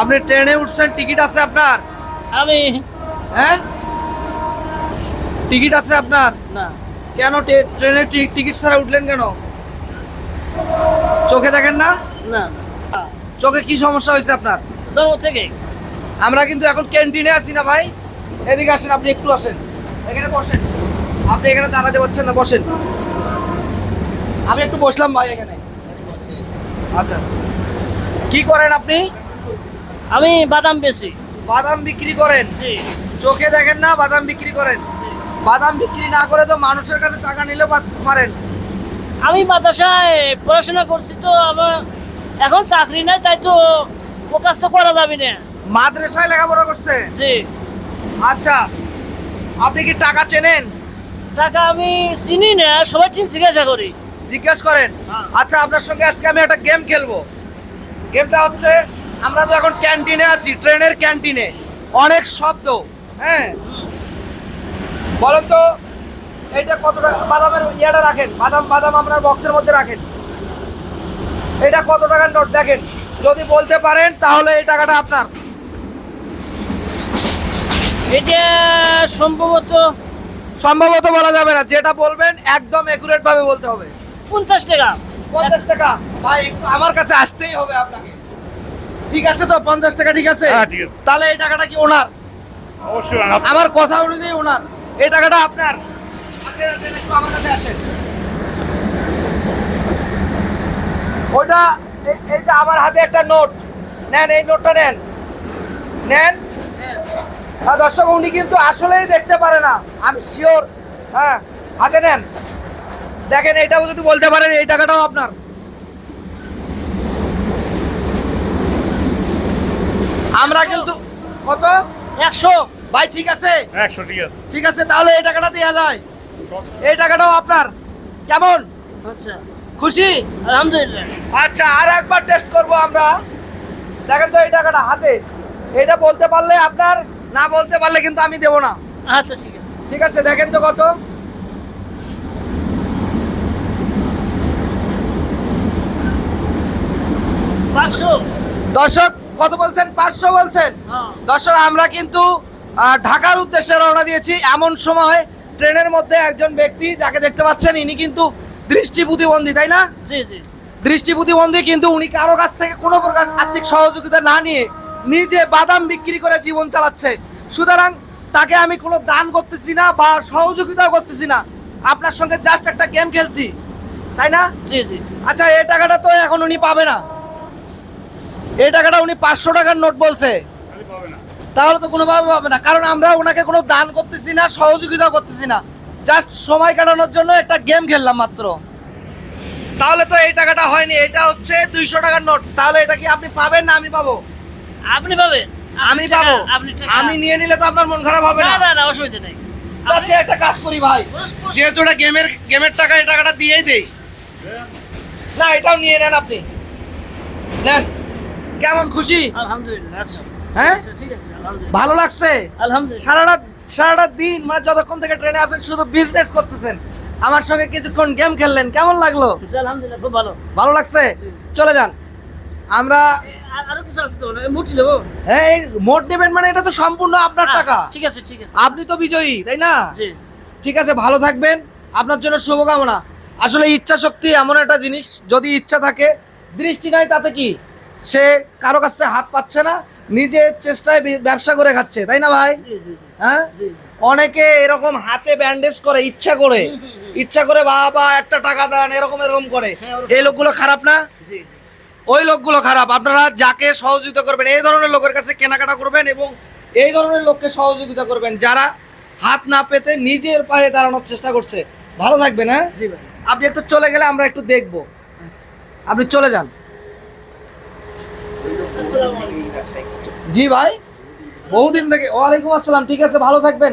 আপনি ট্রেনে উঠছেন টিকিট আছে আপনার? আমি। হ্যাঁ? টিকিট আছে আপনার? না। কেন ট্রেনে টিকিট ছাড়া উঠলেন কেন? চোখে দেখেন না? না। চোখে কি সমস্যা হয়েছে আপনার? থেকে। আমরা কিন্তু এখন ক্যান্টিনে আছি না ভাই। এদিকে আসেন আপনি একটু আসেন। এখানে বসেন। আপনি এখানে দাঁড়াতে পারছেন না বসেন। আমি একটু বসলাম ভাই এখানে। আচ্ছা। কি করেন আপনি? আমি বাদাম বেশি বাদাম বিক্রি করেন? জি। চোখে দেখেন না বাদাম বিক্রি করেন? বাদাম বিক্রি না করে তো মানুষের কাছে টাকা নিলে পারেন আমি মাদ্রাসায় পড়াশোনা করছি তো আমার এখন চাকরি নাই তাই তো প্রকাশ তো করা যাবে না। মাদ্রাসায় লেখাপড়া করছে? জি। আচ্ছা আপনি কি টাকা চেনেন? টাকা আমি চিনি না সবাই ঠিক জিজ্ঞাসা করি। জিজ্ঞেস করেন। হ্যাঁ। আচ্ছা আপনার সঙ্গে আজকে আমি একটা গেম খেলব। গেমটা হচ্ছে আমরা তো এখন ক্যান্টিনে আছি ট্রেনের ক্যান্টিনে। অনেক শব্দ হ্যাঁ? বলেন তো এইটা কত টাকা? বাদামের ইয়েটা রাখেন বাদাম বাদাম আপনার বক্সের মধ্যে রাখেন। এটা কত টাকার নোট? দেখেন যদি বলতে পারেন তাহলে এই টাকাটা আপনার। এটা সম্ভবত সম্ভবত বলা যাবে না যেটা বলবেন একদম একুরেট ভাবে বলতে হবে। পঞ্চাশ টাকা। পঞ্চাশ টাকা। ভাই একটু আমার কাছে আসতেই হবে আপনাকে। ঠিক আছে তো? পঞ্চাশ টাকা ঠিক আছে? হ্যাঁ, ঠিক আছে। তাহলে এই টাকাটা কি ওনার? অবশ্যই আমার কথা অনুযায়ী ওনার। এই টাকাটা আপনার। আসেন, আসেন, একটু আমার কাছে আসেন। ওটা এই- এই যে আমার হাতে একটা নোট। নেন এই নোটটা নেন। নেন। হ্যাঁ দর্শক উনি কিন্তু আসলেই দেখতে পারে না। আমি শিওর হ্যাঁ হাতে নেন। দেখেন এইটাও যদি বলতে পারেন এই টাকাটাও আপনার। আমরা কিন্তু কত? একশো। ভাই ঠিক আছে? একশো ঠিক আছে। ঠিক আছে তাহলে এই টাকাটা দেওয়া যায়। এই টাকাটাও আপনার। কেমন? আচ্ছা। খুশি? আলহামদুলিল্লাহ। আচ্ছা আর একবার টেস্ট করব আমরা। দেখেন তো এই টাকাটা হাতে। এটা বলতে পারলে আপনার না বলতে পারলে কিন্তু আমি দেবো না। আচ্ছা ঠিক আছে। ঠিক আছে দেখেন তো কত। পাঁচশো। দর্শক কত বলছেন? পাঁচশো বলছেন? হ্যাঁ। দর্শক আমরা কিন্তু ঢাকার উদ্দেশ্যে রওনা দিয়েছি এমন সময় ট্রেনের মধ্যে একজন ব্যক্তি যাকে দেখতে পাচ্ছেন ইনি কিন্তু দৃষ্টি প্রতিবন্ধী তাই না? জি জি। দৃষ্টি প্রতিবন্ধী কিন্তু উনি কারও কাছ থেকে কোনো প্রকার আর্থিক সহযোগিতা না নিয়ে নিজে বাদাম বিক্রি করে জীবন চালাচ্ছে। সুতরাং তাকে আমি কোনো দান করতেছি না বা সহযোগিতাও করতেছি না। আপনার সঙ্গে জাস্ট একটা গেম খেলছি তাই না? জি জি। আচ্ছা এই টাকাটা তো এখন উনি পাবে না। এই টাকাটা উনি পাঁচশো টাকার নোট বলছে। তাহলে তো কোনোভাবে পাবে না। কারণ আমরা ওনাকে কোনো দান করতেছি না সহযোগিতা করতেছি না। জাস্ট সময় কাটানোর জন্য একটা গেম খেললাম মাত্র। তাহলে তো এই টাকাটা হয়নি এটা হচ্ছে দুইশো টাকার নোট। তাহলে এটা কি আপনি পাবেন না আমি পাবো? আপনি পাবেন। আমি পাবো। আমি নিয়ে নিলে তো আপনার মন খারাপ হবে না। না অসুবিধা নেই। আচ্ছা একটা কাজ করি ভাই। যেহেতু এটা গেমের গেমের টাকা এই টাকাটা দিয়েই দেই। না এটাও নিয়ে নেন আপনি। নেন। কেমন খুশি? আলহামদুলিল্লাহ আচ্ছা। হ্যাঁ? আচ্ছা, ভালো লাগছে? সারাটা সারাটা দিন মানে যতক্ষণ থেকে ট্রেনে আছেন শুধু বিজনেস করতেছেন। আমার সঙ্গে কিছুক্ষণ গেম খেললেন কেমন লাগল? ভালো। ভালো লাগছে? চলে যান। আমরা না মুটি নেবেন মানে এটা তো সম্পূর্ণ আপনার টাকা। আচ্ছা, ঠিক আছে ঠিক আছে। আপনি তো বিজয়ী তাই না? ঠিক আছে ভালো থাকবেন। আপনার জন্য শুভকামনা। আসলে ইচ্ছা শক্তি এমন একটা জিনিস যদি ইচ্ছা থাকে দৃষ্টি নাই তাতে কি? সে কারও কাছ থেকে হাত পাচ্ছে না নিজে চেষ্টায় ব্যবসা করে খাচ্ছে তাই না ভাই? হ্যাঁ? অনেকে এরকম হাতে ব্যান্ডেজ করে ইচ্ছা করে। ইচ্ছা করে বাবা একটা টাকা দেন এরকম এরকম করে। হ্যাঁ, এই লোকগুলো খারাপ না? ওই লোকগুলো খারাপ। আপনারা যাকে সহযোগিতা করবেন এই ধরনের লোকের কাছে কেনাকাটা করবেন এবং এই ধরনের লোককে সহযোগিতা করবেন যারা হাত না পেতে নিজের পায়ে দাঁড়ানোর চেষ্টা করছে। ভালো থাকবেন হ্যাঁ? জি ভাই আপনি একটু চলে গেলে আমরা একটু দেখব। আচ্ছা। আপনি চলে যান। জি ভাই বহুদিন থেকে ওয়ালাইকুম আসসালাম ঠিক আছে ভালো থাকবেন।